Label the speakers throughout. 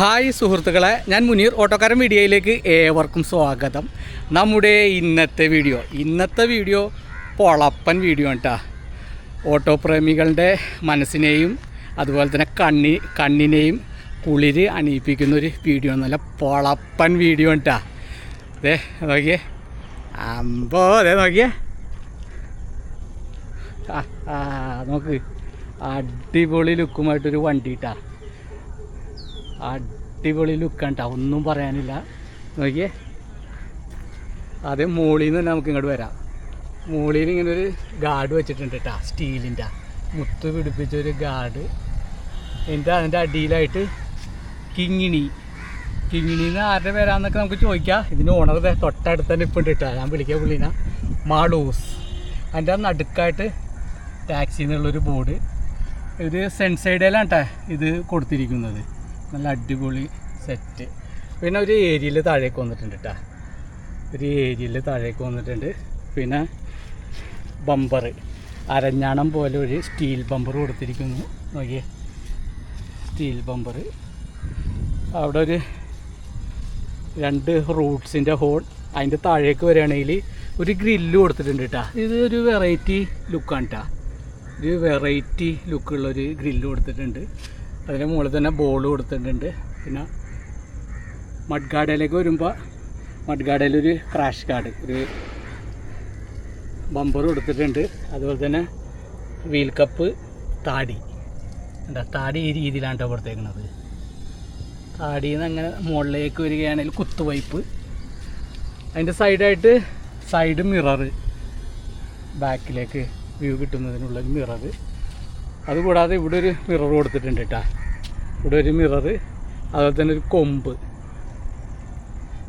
Speaker 1: Hi സുഹൃത്തുക്കളെ ഞാൻ മുനീർ ഓട്ടോക്കാരൻ വീഡിയോയിലേക്ക് ഏവർക്കും സ്വാഗതം. നമ്മുടെ ഇന്നത്തെ വീഡിയോ ഇന്നത്തെ വീഡിയോ പൊളപ്പൻ വീഡിയോ കേട്ടോ ഓട്ടോ പ്രേമികളുടെ മനസ്സിനെയും അതുപോലെ തന്നെ കണ്ണി കണ്ണിനെയും കുളിര് അണിയിപ്പിക്കുന്ന ഒരു വീഡിയോ നല്ല പൊളപ്പൻ വീഡിയോ കേട്ടോ അതെ നോക്കിയേ. അമ്പോ അതെ നോക്കിയേ. നോക്ക്. അടിപൊളി ലുക്കുമായിട്ടൊരു വണ്ടി കേട്ടാ അടിപൊളി ലുക്കാണ് കേട്ടോ ഒന്നും പറയാനില്ല. നോക്കിയേ. അതേ മുകളിൽ നിന്ന് തന്നെ നമുക്ക് ഇങ്ങോട്ട് വരാം. മുകളിൽ ഇങ്ങനെ ഒരു ഗാർഡ് വെച്ചിട്ടുണ്ട് കേട്ടോ സ്റ്റീലിന്റെ മുത്ത് പിടിപ്പിച്ച ഒരു ഗാർഡ്. എന്നിട്ട് അതിന്റെ അടിയിലായിട്ട് കിങ്ങിണി. കിങ്ങിണിന്ന് ആരുടെ പേരാന്നൊക്കെ നമുക്ക് ചോദിക്കാം. ഇതിന് ഓണർ തൊട്ടടുത്ത് തന്നെ ഇപ്പം ഉണ്ട് കേട്ടോ ഞാൻ വിളിക്കുക പുള്ളീനെ. മാളൂസ്. അതിന്റെ നടുക്കായിട്ട് ടാക്സി എന്നുള്ളൊരു ബോർഡ് ഇത് സെൻസൈഡിലാണ് കേട്ടോ ഇത് കൊടുത്തിരിക്കുന്നത്. നല്ല അടിപൊളി സെറ്റ് പിന്നെ ഒരു ഏരിയയിൽ താഴേക്ക് വന്നിട്ടുണ്ട് കേട്ടോ ഒരു ഏരിയയിൽ താഴേക്ക് വന്നിട്ടുണ്ട്. പിന്നെ ബമ്പർ അരഞ്ഞാണം പോലെ ഒരു സ്റ്റീൽ ബമ്പർ കൊടുത്തിരിക്കുന്നു. നോക്കിയേ. സ്റ്റീൽ ബമ്പർ അവിടെ ഒരു രണ്ട് റൂട്ട്സിന്റെ ഹോൾ അതിന്റെ താഴേക്ക് വരികയാണെങ്കിൽ ഒരു ഗ്രില്ല് കൊടുത്തിട്ടുണ്ട് കേട്ടോ ഇത് ഒരു വെറൈറ്റി ലുക്കാണ് കേട്ടോ ഒരു വെറൈറ്റി ലുക്കുള്ളൊരു ഗ്രില്ല് കൊടുത്തിട്ടുണ്ട്. അതിന് മുകളിൽ തന്നെ ബോൾ കൊടുത്തിട്ടുണ്ട്. പിന്നെ മഡ് ഗാർഡിലേക്ക് വരുമ്പോൾ മഡ് ഒരു ക്രാഷ് ഗാർഡ് ഒരു ബമ്പർ കൊടുത്തിട്ടുണ്ട്. അതുപോലെ തന്നെ വീൽ കപ്പ് താടി. എന്താ താടി ഈ രീതിയിലാണ് കേട്ടോ താടിയിൽ നിന്ന് അങ്ങനെ മുകളിലേക്ക് വരികയാണെങ്കിൽ കുത്തു പൈപ്പ് അതിന്റെ സൈഡായിട്ട് സൈഡ് മിറർ ബാക്കിലേക്ക് വ്യൂ കിട്ടുന്നതിനുള്ള മിറർ അതുകൂടാതെ ഇവിടെ ഒരു മിറർ കൊടുത്തിട്ടുണ്ട് കേട്ടോ ഇവിടെ ഒരു മിറർ അതുപോലെ തന്നെ ഒരു കൊമ്പ്.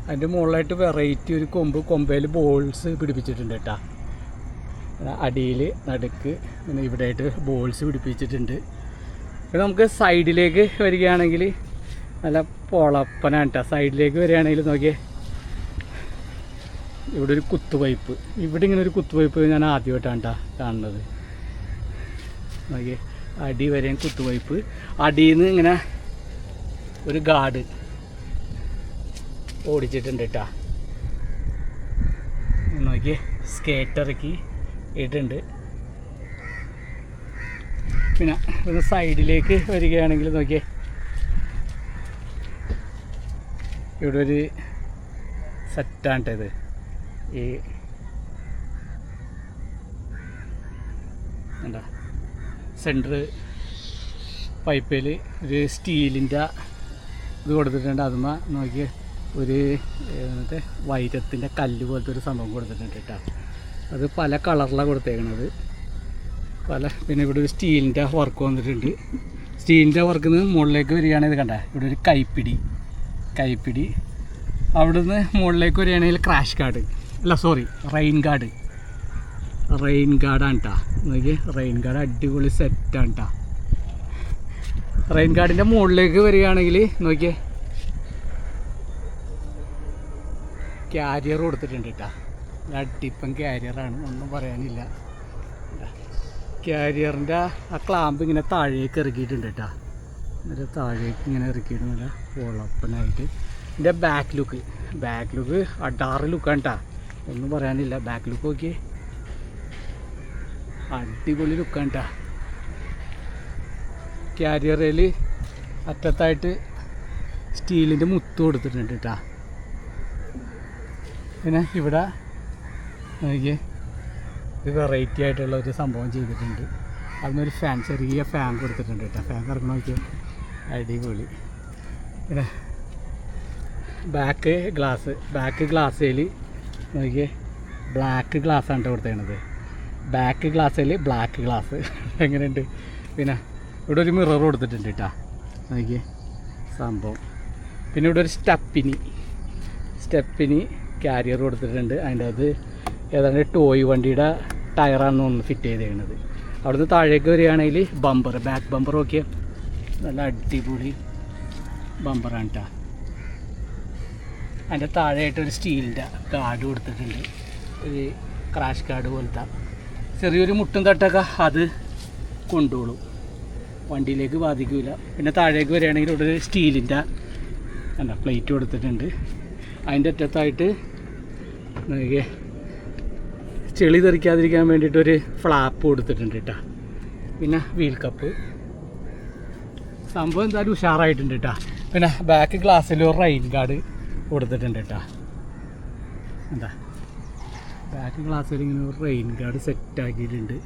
Speaker 1: അതിന്റെ മുകളിലായിട്ട് വെറൈറ്റി ഒരു കൊമ്പ്. കൊമ്പയിൽ ബോൾസ് പിടിപ്പിച്ചിട്ടുണ്ട് കേട്ടോ. അടിയിൽ നടുക്ക് പിന്നെ ഇവിടെയായിട്ട് ബോൾസ് പിടിപ്പിച്ചിട്ടുണ്ട്. പിന്നെ നമുക്ക് സൈഡിലേക്ക് വരികയാണെങ്കിൽ നല്ല പൊളപ്പനാണ് കേട്ടോ. സൈഡിലേക്ക് വരികയാണെങ്കിൽ നോക്കിയേ. ഇവിടെ ഒരു കുത്തുപൈപ്പ് ഇവിടെ ഇങ്ങനെ ഒരു കുത്തുപൈപ്പ് ഞാൻ ആദ്യമായിട്ടാണ് കേട്ടോ കാണുന്നത്. നോക്കിയേ. അടി വരെയും കുത്തുപൈപ്പ് അടിയിൽ നിന്ന് ഇങ്ങനെ ഒരു ഗാർഡ് ഓടിച്ചിട്ടുണ്ട് കേട്ടോ നോക്കി സ്കേറ്ററക്കി ഇട്ടുണ്ട് പിന്നെ ഒന്ന് സൈഡിലേക്ക് വരികയാണെങ്കിൽ നോക്കിയേ ഇവിടെ ഒരു സെറ്റാണ് ഈ എന്താ സെന്റർ പൈപ്പിൽ ഒരു സ്റ്റീലിന്റെ ഇത് കൊടുത്തിട്ടുണ്ട്. അതുമ നോക്കി ഒരു മറ്റേ വൈരത്തിന്റെ കല്ല് പോലത്തെ ഒരു സംഭവം കൊടുത്തിട്ടുണ്ട് കേട്ടോ. അത് പല കളറിലാണ് കൊടുത്തേക്കണത്. പല പിന്നെ ഇവിടെ ഒരു സ്റ്റീലിന്റെ വർക്ക് വന്നിട്ടുണ്ട്. സ്റ്റീലിന്റെ വർക്ക് നിന്ന് മുകളിലേക്ക് വരികയാണെങ്കിൽ കണ്ട. ഇവിടെ ഒരു കൈപ്പിടി കൈപ്പിടി. അവിടുന്ന് മുകളിലേക്ക് വരികയാണെങ്കിൽ ക്രാഷ് കാർഡ് അല്ല സോറി റെയിൻ ഗാർഡ് റെയിൻ ഗാർഡാണ് കേട്ടോ നോക്കി റെയിൻ ഗാർഡ് അടിപൊളി സെറ്റാണ് കേട്ടോ റെയിൻ ഗാർഡിന്റെ മുകളിലേക്ക് വരികയാണെങ്കിൽ നോക്കിയേ. ക്യാരിയർ കൊടുത്തിട്ടുണ്ട് കേട്ടോ അടിപ്പം ക്യാരിയറാണ് ഒന്നും പറയാനില്ല. ക്യാരിയറിന്റെ ആ ക്ലാമ്പ് ഇങ്ങനെ താഴേക്ക് ഇറക്കിയിട്ടുണ്ട് കേട്ടോ എന്നിട്ട് താഴേക്ക് ഇങ്ങനെ ഇറക്കിയിട്ട് നല്ല ഇതിന്റെ ബാക്ക് ലുക്ക് ബാക്ക് ലുക്ക് അഡാറ് ലുക്കാണ് കേട്ടോ ഒന്നും പറയാനില്ല. ബാക്ക് ലുക്ക് നോക്കിയേ. അടിപൊളി ലുക്കാണ് കേട്ടോ ക്യാരിയറിൽ അറ്റത്തായിട്ട് സ്റ്റീലിന്റെ മുത്ത് കൊടുത്തിട്ടുണ്ട് കേട്ടോ പിന്നെ ഇവിടെ നോക്കിയേ ഒരു വെറൈറ്റി ആയിട്ടുള്ള ഒരു സംഭവം ചെയ്തിട്ടുണ്ട്. അതിനൊരു ഫാൻ ചെറിയ ഫാൻ കൊടുത്തിട്ടുണ്ട് കേട്ടോ ഫാൻ കറങ്ങണ നോക്കിയാൽ അടിപൊളി. പിന്നെ ബാക്ക് ഗ്ലാസ് ബാക്ക് ഗ്ലാസ്സിൽ നോക്കിയേ ബ്ലാക്ക് ഗ്ലാസ്സാണ് കേട്ടോ കൊടുത്തേക്കണത്. ബാക്ക് ഗ്ലാസ്സിൽ ബ്ലാക്ക് ഗ്ലാസ് എങ്ങനെയുണ്ട്? പിന്നെ ഇവിടെ ഒരു മിറർ കൊടുത്തിട്ടുണ്ട് കേട്ടോ നോക്കിയേ. സംഭവം. പിന്നെ ഇവിടെ ഒരു സ്റ്റെപ്പിനി സ്റ്റെപ്പിനി ക്യാരിയർ കൊടുത്തിട്ടുണ്ട്. അതിന്റെ അത് ഏതാണ്ട് ടോയ് വണ്ടിയുടെ ടയറാണെന്ന് ഒന്ന് ഫിറ്റ് ചെയ്തേക്കുന്നത് അവിടുന്ന് താഴേക്ക് വരികയാണെങ്കിൽ ബമ്പർ ബാക്ക് ബമ്പർ നോക്കിയാൽ നല്ല അടിപൊളി ബമ്പറാണ് കേട്ടോ അതിന്റെ താഴെയായിട്ട് ഒരു സ്റ്റീലിന്റെ കാർഡ് കൊടുത്തിട്ടുണ്ട്. ഒരു ക്രാഷ് ഗാർഡ് പോലത്തെ. ചെറിയൊരു മുട്ടും തട്ടൊക്കെ അത് കൊണ്ടുപോകും വണ്ടിയിലേക്ക് ബാധിക്കില്ല പിന്നെ താഴേക്ക് വരികയാണെങ്കിൽ ഇവിടെ ഒരു സ്റ്റീലിന്റെ എന്താ പ്ലേറ്റ് കൊടുത്തിട്ടുണ്ട്. അതിന്റെ അറ്റത്തായിട്ട് ചെളി തെറിക്കാതിരിക്കാൻ വേണ്ടിയിട്ടൊരു ഫ്ലാപ്പ് കൊടുത്തിട്ടുണ്ട് കേട്ടോ. പിന്നെ വീൽ കപ്പ് സംഭവം എന്തായാലും ഉഷാറായിട്ടുണ്ട് കേട്ടോ. പിന്നെ ബാക്ക് ഗ്ലാസ്സിൽ ഒരു റെയിൻ ഗാർഡ് കൊടുത്തിട്ടുണ്ട് കേട്ടോ. എന്താ? ബാക്ക് ഗ്ലാസ്സിൽ ഇങ്ങനെ റെയിൻ ഗാർഡ് സെറ്റ് ആക്കിയിട്ടുണ്ട്.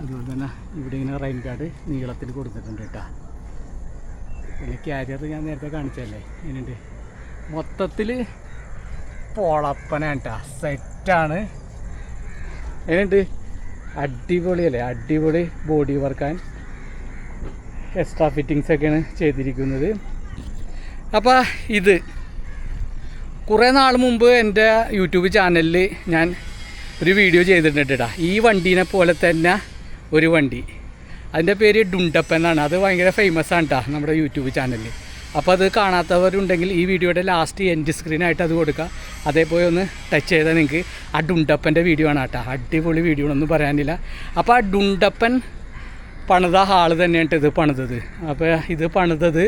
Speaker 1: അതുപോലെ തന്നെ ഇവിടെ ഇങ്ങനെ റെയിൻ ഗാർഡ് നീളത്തിൽ കൊടുത്തിട്ടുണ്ട് കേട്ടോ. പിന്നെ ക്യാരിയർ ഞാൻ നേരത്തെ കാണിച്ചല്ലേ ഇങ്ങനെയുണ്ട് മൊത്തത്തിൽ പൊളപ്പനാണ് കേട്ടോ. സെറ്റാണ് എങ്ങനെയുണ്ട് അടിപൊളിയല്ലേ? അടിപൊളി ബോഡി വർക്കാൻ എക്സ്ട്രാ ഫിറ്റിങ്സ് ഒക്കെയാണ് ചെയ്തിരിക്കുന്നത്. അപ്പോൾ ഇത്. കുറേ നാൾ മുമ്പ് എന്റെ യൂട്യൂബ് ചാനലിൽ ഞാൻ ഒരു വീഡിയോ ചെയ്തിട്ടുണ്ട് ഈ വണ്ടീനെ പോലെ തന്നെ ഒരു വണ്ടി. അതിന്റെ പേര് ഡുണ്ടപ്പൻ എന്നാണ്. അത് ഭയങ്കര ഫേമസ് ആണ് കേട്ടോ നമ്മുടെ യൂട്യൂബ് ചാനലിൽ അപ്പോൾ അത് കാണാത്തവരുണ്ടെങ്കിൽ ഈ വീഡിയോയുടെ ലാസ്റ്റ് എൻഡ് സ്ക്രീനായിട്ട് അത് കൊടുക്കുക അതേപോലെ ഒന്ന് ടച്ച് ചെയ്താൽ നിങ്ങൾക്ക് ആ ഡുണ്ടപ്പന്റെ വീഡിയോ ആണ് കേട്ടോ അടിപൊളി വീഡിയോ ഒന്നും പറയാനില്ല. അപ്പോൾ ആ ഡുണ്ടപ്പൻ പണിത ഹാൾ തന്നെയാണ് ഇത് പണിതത്. അപ്പോൾ ഇത് പണിതത്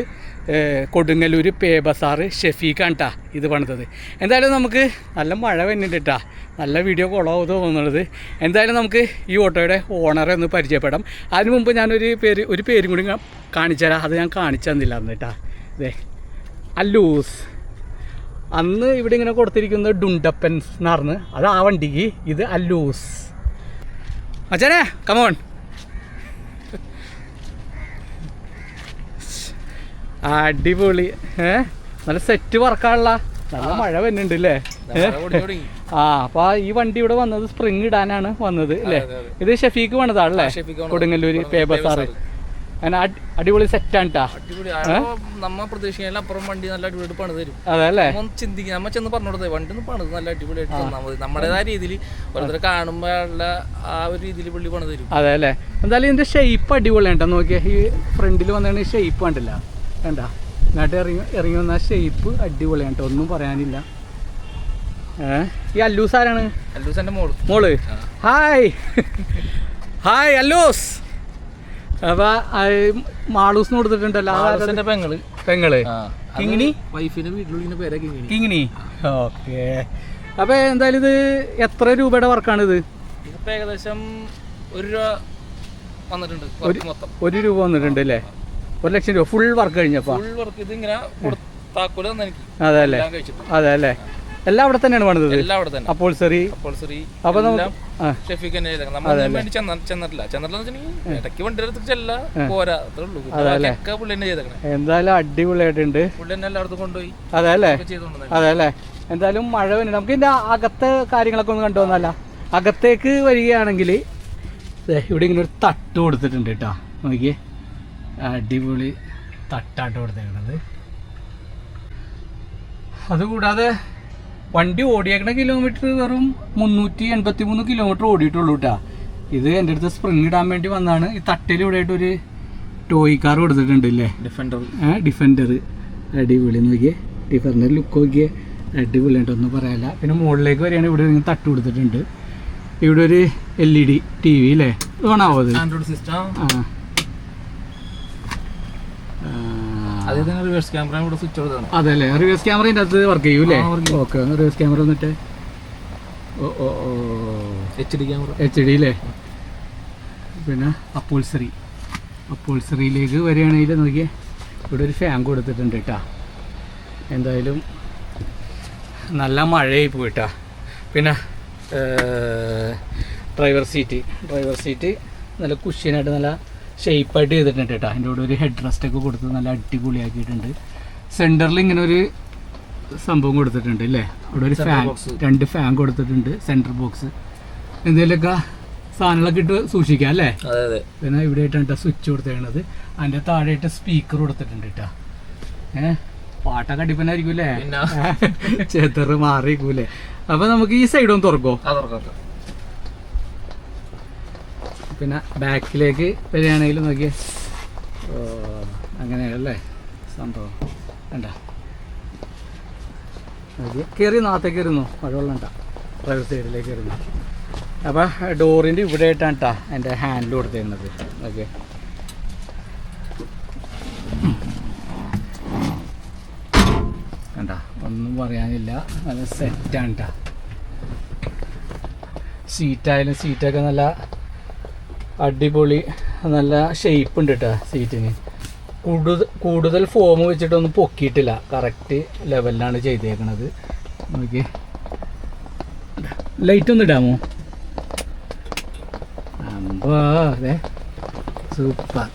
Speaker 1: കൊടുങ്ങല്ലൂർ പേ ബസാറ് ഷെഫീഖാണ് കേട്ടാ ഇത് പണിതത്. എന്തായാലും നമുക്ക് നല്ല മഴ വരുന്നുണ്ട് കേട്ടാ നല്ല വീഡിയോ കൊളാവും തോന്നുന്നത് എന്തായാലും നമുക്ക് ഈ ഓട്ടോയുടെ ഓണറെ ഒന്ന് പരിചയപ്പെടാം. അതിന് മുമ്പ് ഞാനൊരു പേര് ഒരു പേരും കൂടി കാണിച്ചു അത് ഞാൻ കാണിച്ചു തന്നില്ല അന്ന് കേട്ടാ അതെ അല്ലൂസ് അന്ന് ഇവിടെ ഇങ്ങനെ കൊടുത്തിരിക്കുന്നത് ഡുണ്ടപ്പൻസ് എന്നാർന്ന് അത് ആ വണ്ടിക്ക് ഇത് അല്ലൂസ് അച്ഛനെ കമോൺ അടിപൊളി. ഏ? നല്ല സെറ്റ് വർക്കാണല്ല നല്ല മഴ വരുന്നുണ്ട് അല്ലേ? ആ അപ്പൊ ഈ വണ്ടി ഇവിടെ വന്നത് സ്പ്രിങ് ഇടാനാണ് വന്നത് അല്ലേ. ഇത് ഷെഫീക്ക്
Speaker 2: വേണതാണല്ലേ.
Speaker 1: Kodungallur paper sir. അടിപൊളി സെറ്റാണ്
Speaker 2: നമ്മ പ്രതീക്ഷിക്കാൻ അപ്പുറം വണ്ടി നല്ല പണിത് തരും. നമ്മ ഒന്ന് ചിന്തിക്കുക നമ്മ ചെന്ന് പറഞ്ഞു കൊടുത്തത് വണ്ടി ഒന്ന് പണിത് നല്ല അടിപൊളിയായിട്ട് തന്നാൽ മതി. നമ്മുടേതായ രീതിയിൽ ഓരോരുത്തരെ കാണുമ്പോഴുള്ള ആ ഒരു രീതിയിൽ പുള്ളി പണിത് തരും.
Speaker 1: അതെ അല്ലേ? എന്തായാലും ഇതിന്റെ ഷേപ്പ് അടിപൊളിയാണ് നോക്കിയാൽ നോക്കിയേ ഈ ഫ്രണ്ടിൽ വന്നതാണ് ഷേപ്പ് കണ്ടില്ല. കണ്ട. ഇങ്ങോട്ട് ഇറങ്ങി ഇറങ്ങി വന്ന ഷേപ്പ് അടിപൊളിയാണ് കേട്ടോ ഒന്നും പറയാനില്ല. ഈ അല്ലൂസ് ആരാണ്?
Speaker 2: അല്ലൂസിന്റെ
Speaker 1: മോൾ.
Speaker 2: മോൾ.
Speaker 1: Hi hi Allus. അപ്പൊ മാളൂസ് കൊടുത്തിട്ടുണ്ടല്ലോ.
Speaker 2: പെങ്ങൾ.
Speaker 1: പെങ്ങൾ. കിങ്ങിണി?
Speaker 2: വൈഫിന്റെ വീട്ടിലുള്ള പേരെ കിങ്ങിണി.
Speaker 1: കിങ്ങിണി. ഓക്കെ. അപ്പൊ എന്തായാലും ഇത് എത്ര രൂപയുടെ വർക്കാണ്
Speaker 2: ഇത് ഏകദേശം ഒരു രൂപ വന്നിട്ടുണ്ട്
Speaker 1: ഒരു രൂപ വന്നിട്ടുണ്ട് അല്ലേ? ഒരു ലക്ഷം രൂപ. ഫുൾ വർക്ക് കഴിഞ്ഞപ്പോ?
Speaker 2: ഫുൾ വർക്ക് ഇത് ഇങ്ങനെ താക്കോൽ തന്നെ എനിക്ക്
Speaker 1: അതെ അല്ലേ
Speaker 2: എല്ലാം കഴിച്ചിട്ട്
Speaker 1: അതെ അല്ലേ എല്ലാം അവിടെ തന്നെയാണ് പണിതത്?
Speaker 2: എല്ലാം അവിടെ തന്നെ.
Speaker 1: അപ്പോൾ സെറി
Speaker 2: അപ്പോൾ ശ്രീ
Speaker 1: അപ്പൊ നമുക്ക്
Speaker 2: എല്ലാം
Speaker 1: ആ.
Speaker 2: ഷെഫീഖ് തന്നെ ചെയ്തേക്കണം നമ്മൾ അതിന് വേണ്ടി ചെന്ന ചെന്നിട്ടില്ല. ചെന്നിട്ടില്ല വെച്ചിട്ടുണ്ടെങ്കിൽ ഇടയ്ക്ക് വണ്ടിയുടെ അടുത്ത് ചെല്ല പോരാ. അത്രേ ഉള്ളൂ. ബാക്കിയൊക്കെ പുള്ളി തന്നെ ചെയ്തേക്കണേ.
Speaker 1: എന്തായാലും അടിപൊളിയായിട്ടുണ്ട്.
Speaker 2: പുള്ളി തന്നെ എല്ലായിടത്തും കൊണ്ടുപോയി.
Speaker 1: അതെ അല്ലേ
Speaker 2: ഒക്കെ
Speaker 1: അതെ അല്ലേ എന്തായാലും മഴ വരുന്നുണ്ട് നമുക്ക് ഇതിന്റെ അകത്തെ കാര്യങ്ങളൊക്കെ ഒന്ന് കണ്ടു വന്നല്ല അകത്തേക്ക് വരികയാണെങ്കിൽ ദേ ഇവിടെ ഇങ്ങനെ ഒരു തട്ട് കൊടുത്തിട്ടുണ്ട് കേട്ടോ. നോക്കിയേ. അടിപൊളി തട്ടാട്ട് കൊടുത്തേക്കണത് അതുകൂടാതെ വണ്ടി ഓടിയേക്കണ കിലോമീറ്റർ വെറും മുന്നൂറ്റി എൺപത്തി മൂന്ന് കിലോമീറ്റർ ഓടിയിട്ടുള്ളൂ കേട്ടോ ഇത് എന്റെ അടുത്ത് സ്പ്രിങ് ഇടാൻ വേണ്ടി വന്നാണ്. ഈ തട്ടിൽ ഇവിടെ ആയിട്ട് ഒരു ടോയ് കാർ കൊടുത്തിട്ടുണ്ട് ഇല്ലേ
Speaker 2: ഡിഫൻഡർ
Speaker 1: ആ ഡിഫൻഡർ അടിപൊളി നോക്കിയേ. ഡിഫൻഡർ ലുക്ക് നോക്കിയേ. അടിപൊളി ഒന്നും പറയാനില്ല. പിന്നെ മുകളിലേക്ക് വരികയാണെങ്കിൽ ഇവിടെ ഇങ്ങനെ തട്ട് കൊടുത്തിട്ടുണ്ട്. ഇവിടെ ഒരു L E D T V അല്ലേ ഓണാവോ അത്?
Speaker 2: ആൻഡ്രോയിഡ് സിസ്റ്റം
Speaker 1: ആ.
Speaker 2: അതേ തന്നെ റിവേഴ്സ് ക്യാമറ ഇവിടെ സ്വിച്ച് കൊടുത്താണ്
Speaker 1: അതെ അല്ലേ റിവേഴ്സ് ക്യാമറേന്റെ അത് വർക്ക്
Speaker 2: ചെയ്യും. ചെയ്യും.
Speaker 1: ഓക്കെ റിവേഴ്സ് ക്യാമറ വന്നിട്ട്. ഓ ഓ ഓ.
Speaker 2: H D camera
Speaker 1: H D അല്ലേ പിന്നെ? അപ്പോൾസറി അപ്പോൾസറിയിലേക്ക് വരികയാണെങ്കിൽ നോക്കിയേ ഇവിടെ ഒരു ഫാൻ കൊടുത്തിട്ടുണ്ട് കേട്ടോ എന്തായാലും നല്ല മഴയായി പോയിട്ടാ പിന്നെ ഡ്രൈവർ സീറ്റ് ഡ്രൈവർ സീറ്റ് നല്ല കുഷ്യനായിട്ട് നല്ല ഷേപ്പായിട്ട് ചെയ്തിട്ടുണ്ട് കേട്ടോ. അതിന്റെ കൂടെ ഒരു ഹെഡ് റെസ്റ്റ് ഒക്കെ കൊടുത്ത് നല്ല അടിപൊളിയാക്കിയിട്ടുണ്ട്. സെന്ററിൽ ഇങ്ങനെ ഒരു സംഭവം കൊടുത്തിട്ടുണ്ട് അല്ലേ? അവിടെ ഒരു ഫാൻ. രണ്ട് ഫാൻ കൊടുത്തിട്ടുണ്ട് സെന്റർ ബോക്സ് എന്തെങ്കിലുമൊക്കെ സാധനങ്ങളൊക്കെ ഇട്ട് സൂക്ഷിക്കാം അല്ലേ? പിന്നെ ഇവിടെ ആയിട്ടാണ് സ്വിച്ച് കൊടുത്തേക്കണത്. അതിന്റെ താഴെയായിട്ട് സ്പീക്കർ കൊടുത്തിട്ടുണ്ട് കേട്ടോ. ഏഹ് പാട്ടൊക്കെ അടിപ്പനായിരിക്കും അല്ലേ?
Speaker 2: ചേത്തറ്
Speaker 1: ചെതറ് മാറിയിരിക്കൂലേ അപ്പൊ നമുക്ക് ഈ സൈഡ് ഒന്ന് തുറക്കോ
Speaker 2: അതർക്കാം
Speaker 1: പിന്നെ ബാക്കിലേക്ക് വരികയാണെങ്കിൽ നോക്കിയേ. ഓ അങ്ങനെയല്ലേ സംഭവം. വേണ്ട കയറി നാത്തേക്ക് ഇരുന്നു മഴവെള്ളണ്ട ഡ്രൈവർ സൈഡിലേക്ക് ഇരുന്നു അപ്പോൾ ഡോറിന്റെ ഇവിടെ ആയിട്ടാണ് കേട്ടോ എന്റെ ഹാൻഡിൽ കൊടുത്തിരുന്നത്. ഓക്കെ ഒന്നും പറയാനില്ല. നല്ല സെറ്റാണ് കേട്ടോ സീറ്റായാലും സീറ്റൊക്കെ നല്ല അടിപൊളി നല്ല ഷേപ്പ് ഉണ്ട് കേട്ടോ സീറ്റിന് കൂടുതൽ കൂടുതൽ ഫോം വെച്ചിട്ടൊന്നും പൊക്കിയിട്ടില്ല. കറക്റ്റ് ലെവലിലാണ് ചെയ്തേക്കണത്. നോക്കി ലൈറ്റ് ഒന്ന് ഇടാമോ? അമ്പോ സൂപ്പർ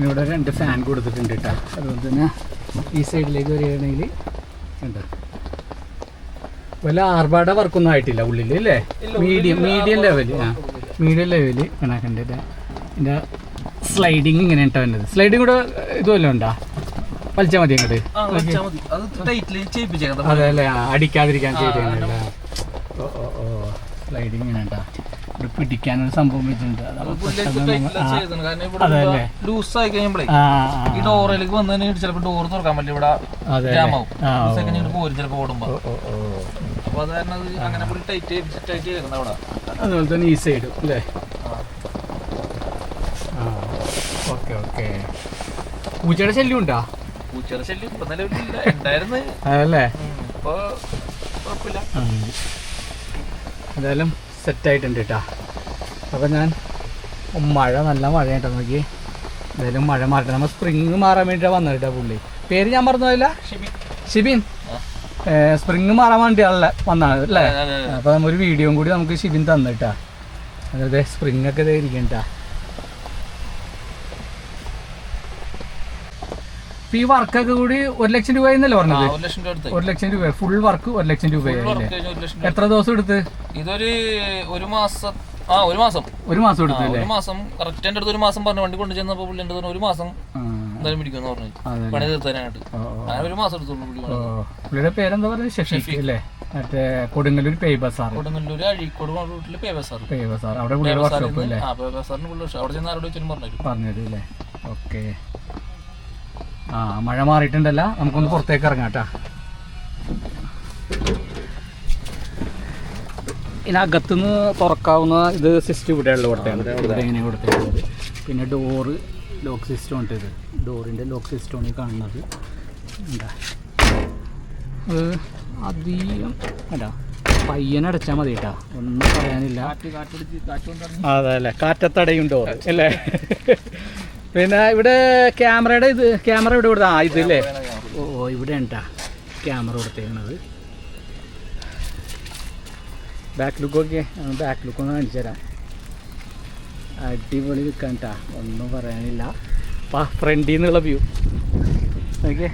Speaker 1: ഇവിടെ രണ്ട് ഫാൻ കൊടുത്തിട്ടുണ്ട് കേട്ടോ അതുകൊണ്ട് തന്നെ ഈ സൈഡിലേക്ക് വരികയാണെങ്കിൽ ഉണ്ട് വല്ല ആർഭാട വർക്കൊന്നും ആയിട്ടില്ല ഉള്ളിൽ അല്ലേ? മീഡിയം മീഡിയം ലെവൽ ആ. മീഡിയം ലെവൽ കണക്കണ്ട എന്റെ സ്ലൈഡിങ് ഇങ്ങനെ കേട്ടോ എന്റെ സ്ലൈഡിങ് കൂടെ ഇതുമല്ലോ ഉണ്ടോ? വലിച്ചാൽ മതി അങ്ങോട്ട്.
Speaker 2: അത്
Speaker 1: അല്ലേ? അടിക്കാതിരിക്കാൻ ചെയ്തല്ലേ ഓ ഓ ഓ. സ്ലൈഡിങ് കേട്ടോ ഇവിടെ പിടിക്കാനൊരു സംഭവം വെച്ചിട്ടുണ്ട്. അതല്ലേ പെട്ടെന്ന് നമ്മ-
Speaker 2: കാരണം
Speaker 1: അതെ
Speaker 2: ലൂസ് ആയി കഴിയുമ്പോഴേ ഈ ഡോറിലേക്ക് വന്നു കഴിഞ്ഞാൽ ചിലപ്പോൾ ഡോർ തുറക്കാൻ പറ്റില്ല. ഇവിടെ പോരും ചിലപ്പോൾ ഓടുമ്പോൾ അത് കാരണം അങ്ങനെ ടൈറ്റ് ടൈറ്റ് അവിടെ.
Speaker 1: അതുപോലെ തന്നെ ഈ സൈഡും അല്ലേ? Okay okay. പൂച്ചയുടെ ശല്യം ഉണ്ടോ?
Speaker 2: പൂച്ചയുടെ ശല്യം ഇപ്പൊ നിലവിലില്ല ഉണ്ടായിരുന്നു
Speaker 1: അതല്ലേ
Speaker 2: ഇപ്പൊ കുഴപ്പമില്ല.
Speaker 1: എന്തായാലും സെറ്റായിട്ടുണ്ട് കേട്ടോ അപ്പം ഞാൻ മഴ നല്ല മഴ കേട്ടോ നോക്കി എന്തായാലും മഴ മാറട്ടെ. നമ്മൾ സ്പ്രിങ് മാറാൻ വേണ്ടിയിട്ടാണ് വന്നത് കേട്ടോ പുള്ളി. പേര് ഞാൻ
Speaker 2: ഷിബി
Speaker 1: ഷിബിൻ. സ്പ്രിങ് മാറാൻ വേണ്ടിയാണല്ലേ വന്നത് അല്ലേ?
Speaker 2: അപ്പം അതെ, അതെ.
Speaker 1: അപ്പോൾ നമ്മൾ ഒരു വീഡിയോയും കൂടി നമുക്ക് ഷിബിൻ തന്നിട്ടാ അതായത് സ്പ്രിങ് ഒക്കെ ഇരിക്കണ്ടാ ഈ വർക്കൊക്കെ കൂടി ഒരു ലക്ഷം രൂപ എന്നല്ലേ പറഞ്ഞത്
Speaker 2: ഒരു ലക്ഷം രൂപ
Speaker 1: ഫുൾ വർക്ക് ഒരു ലക്ഷം
Speaker 2: രൂപ.
Speaker 1: എത്ര ദിവസം എടുത്ത്?
Speaker 2: ഇതൊരു ഒരു മാസം ആ ഒരു മാസം.
Speaker 1: ഒരു മാസം എടുത്തു
Speaker 2: ഒരു മാസം. കറക്റ്റ് എന്റെ അടുത്ത് ഒരു മാസം പറഞ്ഞു വണ്ടി കൊണ്ട് ചെന്നപ്പോ പുള്ളി എന്റെ ഒരു മാസം എന്തായാലും പിടിക്കുമെന്ന് പറഞ്ഞു. പണി തീർത്താനായിട്ട്. അങ്ങനെ ഒരു മാസം എടുത്തുള്ളൂ
Speaker 1: പുള്ളിയുടെ പേരെന്താ പറയുക ഷഫീഖ് അല്ലേ? മറ്റേ കൊടുങ്ങല്ലൂർ പേ ബസാർ
Speaker 2: കൊടുങ്ങല്ലൂർ അഴീക്കോട് റൂട്ടിൽ പേ ബസാർ
Speaker 1: പേ ബസാർ അവിടെ പുള്ളിയുടെ വർക്ക്ഷോപ്പ് അല്ലേ?
Speaker 2: പേ ബസാറിന് പുള്ളി അവിടെ ചെന്ന് ആരോട് വെച്ചാലും പറഞ്ഞു
Speaker 1: പറഞ്ഞു അല്ലേ? ഓക്കെ. ആ മഴ മാറിയിട്ടുണ്ടല്ല. നമുക്കൊന്ന് പുറത്തേക്ക് ഇറങ്ങാം കേട്ടാ. ഇതിനകത്തുനിന്ന് തുറക്കാവുന്ന ഇത് സിസ്റ്റം ഇവിടെയുള്ള കൊടുത്തത് ഇവിടെ ഇങ്ങനെ കൊടുത്തേക്കുന്നത്. പിന്നെ ഡോറ് ലോക്ക് സിസ്റ്റം ഉണ്ട് ഇത്. ഡോറിന്റെ ലോക്ക് സിസ്റ്റമാണ് ഈ കാണുന്നത്. എന്താ? അത് അധികം അല്ല പയ്യനടച്ചാൽ മതി കേട്ടാ. ഒന്നും പറയാനില്ല. അതെ അല്ലേ? കാറ്റത്തടയും ഡോർ അല്ലേ? പിന്നെ ഇവിടെ ക്യാമറയുടെ ഇത് ക്യാമറ ഇവിടെ കൊടുത്താ ആ ഇതില്ലേ? ഓ ഓ ഇവിടെ ഉണ്ടാ ക്യാമറ കൊടുത്തേക്കണത്. ബാക്ക് ലുക്ക് ഒക്കെ ബാക്ക് ലുക്ക് ഒന്ന് കാണിച്ചു തരാം. അടിപൊളി നിൽക്കാൻ കേട്ടാ ഒന്നും പറയാനില്ല. അപ്പം ഫ്രണ്ടിൽ നിന്നുള്ള വ്യൂ നോക്കിയേ.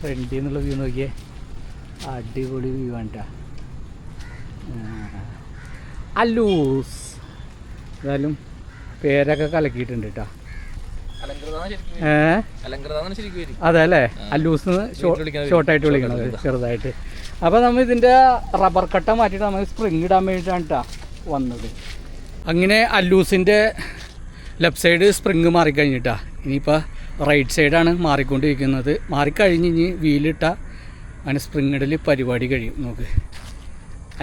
Speaker 1: ഫ്രണ്ടിൽ നിന്നുള്ള വ്യൂ നോക്കിയേ. അടിപൊളി വ്യൂ ആണ് കേട്ടാ അല്ലൂസ് എന്തായാലും പേരൊക്കെ കലക്കിയിട്ടുണ്ട് കേട്ടോ അതെ അല്ലേ? അല്ലൂസ് ഷോർട്ടായിട്ട് വിളിക്കണത്. ചെറുതായിട്ട്. അപ്പോൾ നമ്മൾ ഇതിന്റെ റബ്ബർ കട്ട മാറ്റിയിട്ട് നമ്മൾ സ്പ്രിങ് ഇടാൻ വേണ്ടിയിട്ടാണ് കേട്ടോ വന്നത്. അങ്ങനെ അല്ലൂസിന്റെ ലെഫ്റ്റ് സൈഡ് സ്പ്രിങ് മാറിക്കഴിഞ്ഞിട്ടാ. ഇനിയിപ്പോൾ റൈറ്റ് സൈഡാണ് മാറിക്കൊണ്ടിരിക്കുന്നത്. മാറിക്കഴിഞ്ഞ് ഇനി വീലിട്ട അങ്ങനെ സ്പ്രിങ് ഇടൽ പരിപാടി കഴിയും. നോക്ക്.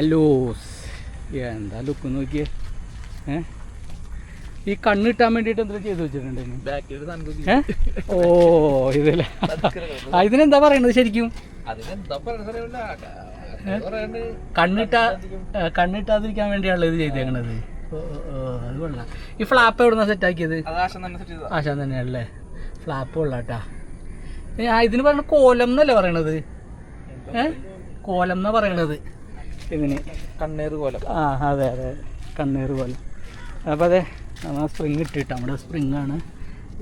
Speaker 1: അല്ലൂസ് എന്താ ലുക്ക് നോക്കിയേ? ഏ? ഈ കണ്ണ് കിട്ടാൻ വേണ്ടിയിട്ട് എന്താ ചെയ്തു വെച്ചിട്ടുണ്ട് ഓ ഇതല്ലേ. ഇതിനെന്താ പറയണത് ശരിക്കും? കണ്ണിട്ട കണ്ണിട്ടാതിരിക്കാൻ വേണ്ടിയാണല്ലോ ഇത് ചെയ്തേക്കണത്. അത് കൊള്ളാം. ഈ ഫ്ലാപ്പ് എവിടുന്ന സെറ്റ് ആക്കിയത്
Speaker 2: അത് ആശം തന്നെ സെറ്റ് ചെയ്തതാ.
Speaker 1: ആശാൻ തന്നെയാണല്ലേ. ഫ്ലാപ്പ് കൊള്ളാട്ടാ. ഇതിന് പറയണ കോലം എന്നല്ലേ പറയണത്? ഏ? കോലം എന്നാ പറയണത്? ഇതിന്
Speaker 2: കണ്ണേറ് കോലം.
Speaker 1: ആ അതെ അതെ. കണ്ണേർ കോലം. അപ്പോൾ അതെ നമ്മൾ സ്പ്രിങ് ഇട്ടിട്ട് നമ്മുടെ സ്പ്രിങ് ആണ്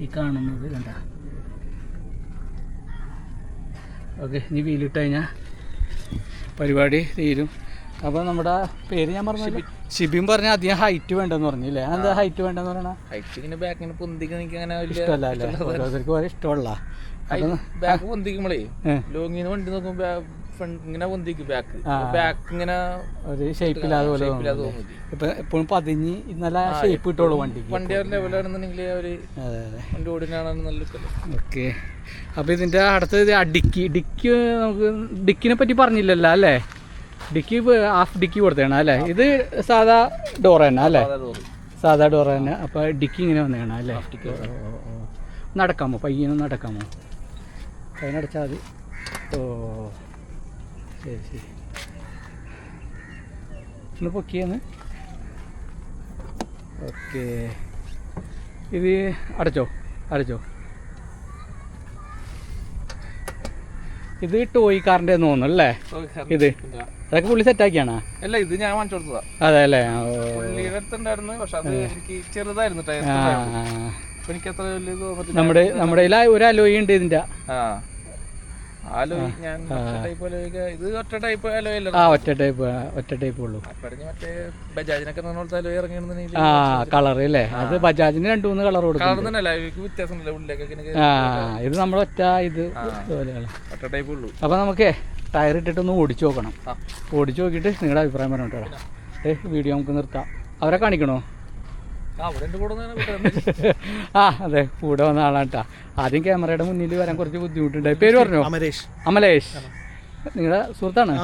Speaker 1: ഈ കാണുന്നത് കണ്ട? ഓക്കെ ഇനി വീലിട്ട് കഴിഞ്ഞാൽ പരിപാടി തീരും. അപ്പോൾ നമ്മുടെ പേര് ഞാൻ പറഞ്ഞു ഷിബിൻ പറഞ്ഞ അധികം ഹൈറ്റ് വേണ്ടെന്ന് പറഞ്ഞില്ലേ? എന്താ ഹൈറ്റ് വേണ്ടെന്ന് പറയണ
Speaker 2: ഹൈറ്റ് ഇങ്ങനെ ബാക്കിന് പൊന്തിക്ക് എനിക്ക് അങ്ങനെ
Speaker 1: ഇഷ്ടമല്ല അല്ലേ? ഓരോരുത്തർക്ക് ഓരോ ഇഷ്ടമുള്ള.
Speaker 2: ബാക്ക് പൊന്തിക്കുമ്പോഴേ
Speaker 1: ലോങ്ങിന്
Speaker 2: ലോങ്ങിന്ന് വണ്ടി നോക്കുമ്പോ ഫ്രണ്ട് ഇങ്ങനെ പൊന്തിക്കും ബാക്ക് ബാക്ക് ഇങ്ങനെ
Speaker 1: ഒരു ഷേപ്പില്ലാതെ പോലെ.
Speaker 2: തോന്നുന്നില്ലേ?
Speaker 1: എപ്പോഴും പതിഞ്ഞ് നല്ല ഷേപ്പ് കിട്ടുള്ളൂ വണ്ടിക്ക്.
Speaker 2: വണ്ടി ആ ലെവലാണെന്നുണ്ടെങ്കിൽ
Speaker 1: ഒരു
Speaker 2: വണ്ടി ഓടിനാണ് നല്ല
Speaker 1: ഓക്കെ. അപ്പോൾ ഇതിന്റെ അടുത്തത് ഡിക്കി ഡിക്കി നമുക്ക് ഡിക്കിനെ പറ്റി പറഞ്ഞില്ലല്ലോ അല്ലേ? ഡിക്കി ഹാഫ് ഡിക്കി കൊടുത്തേണ അല്ലേ? ഇത് സാധാ ഡോർ തന്നെ അല്ലേ? സാധാ ഡോർ തന്നെ. അപ്പൊ ഡിക്കി ഇങ്ങനെ വന്നേണ അല്ലേ. നടക്കാമോ പയ്യനും നടക്കാമോ അതിനടച്ചാൽ മതി. ഓ. ശരി ശരി. ഒന്ന് പൊക്കിയെന്ന് ഓക്കെ ഇത് അടച്ചോ അടച്ചോ. ഇത് ടോയ് കാറിന്റെ തോന്നുന്നു അല്ലേ? ഇത്. അതൊക്കെ പുള്ളി സെറ്റാക്കിയാണോ
Speaker 2: അല്ല ഇത് ഞാൻ വാങ്ങിച്ചു കൊടുത്തതാ
Speaker 1: അതെ അല്ലേ.
Speaker 2: പുള്ളിയുടെ പക്ഷെ അത് എനിക്ക് ചെറുതായിരുന്നു ടയർ
Speaker 1: ആ,
Speaker 2: എനിക്ക് അത്ര വലിയ തോന്നിട്ടില്ല
Speaker 1: നമ്മുടെ നമ്മുടെ ഒരു അലോയി ഉണ്ട് ഇതിന്റെ
Speaker 2: ആ ആലോയി ഞാൻ ടൈപ്പ് അലോയിക്ക ഇത് ഒറ്റ ടൈപ്പ്
Speaker 1: ആ ഒറ്റ ടൈപ്പ് ഒറ്റ ടൈപ്പ് ഉള്ളൂ.
Speaker 2: ബജാജിനൊക്കെ
Speaker 1: ആ കളർ അല്ലേ? അത് ബജാജിന് രണ്ട് മൂന്ന് കളർ കൊടുക്കും ആ ഇത് നമ്മൾ ഒറ്റ ഇത്
Speaker 2: ഒറ്റ ടൈപ്പ് ഉള്ളൂ.
Speaker 1: അപ്പോൾ നമുക്കേ ടയർ ഇട്ടിട്ടൊന്ന് ഓടിച്ചു നോക്കണം. ഓടിച്ചു നോക്കിയിട്ട് നിങ്ങളുടെ അഭിപ്രായം പറഞ്ഞോട്ടോ ഏ വീഡിയോ നമുക്ക് നിർത്താം. അവരെ കാണിക്കണോ?
Speaker 2: ആ അവിടെ
Speaker 1: അതെ കൂടെ വന്ന ആളാണ് കേട്ടോ ആദ്യം ക്യാമറയുടെ മുന്നിൽ വരാൻ കുറച്ച് ബുദ്ധിമുട്ടുണ്ടായി പേര് പറഞ്ഞു?
Speaker 3: അമലേഷ്.
Speaker 1: അമലേഷ് നിങ്ങളുടെ സുഹൃത്താണ്?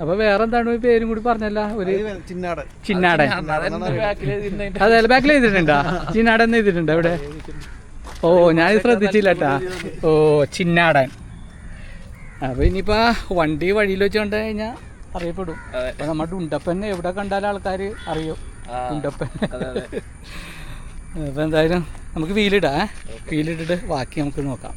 Speaker 1: അപ്പൊ വേറെ എന്താണ് പേരും കൂടി പറഞ്ഞല്ല? ഒരു
Speaker 3: ചിന്നാടൻ.
Speaker 1: ചിന്നാടൻ. അതെ ബാക്കിൽ എഴുതിയിട്ടുണ്ടോ? ചിന്നാടൻ എഴുതിയിട്ടുണ്ട് എവിടെ ഓ ഞാൻ ശ്രദ്ധിച്ചില്ല കേട്ടാ ഓ ചിന്നാടൻ. അപ്പൊ ഇനിയിപ്പോ വണ്ടി വഴിയിൽ വെച്ചോണ്ട് കഴിഞ്ഞാൽ അറിയപ്പെടും. നമ്മുടെ ഉണ്ടപ്പന്നെ എവിടെ കണ്ടാലും ആൾക്കാർ അറിയും.
Speaker 2: അതെ
Speaker 1: അപ്പോൾ എന്തായാലും നമുക്ക് വീലിടാം വീലിട്ടിട്ട് ബാക്കി നമുക്ക് നോക്കാം.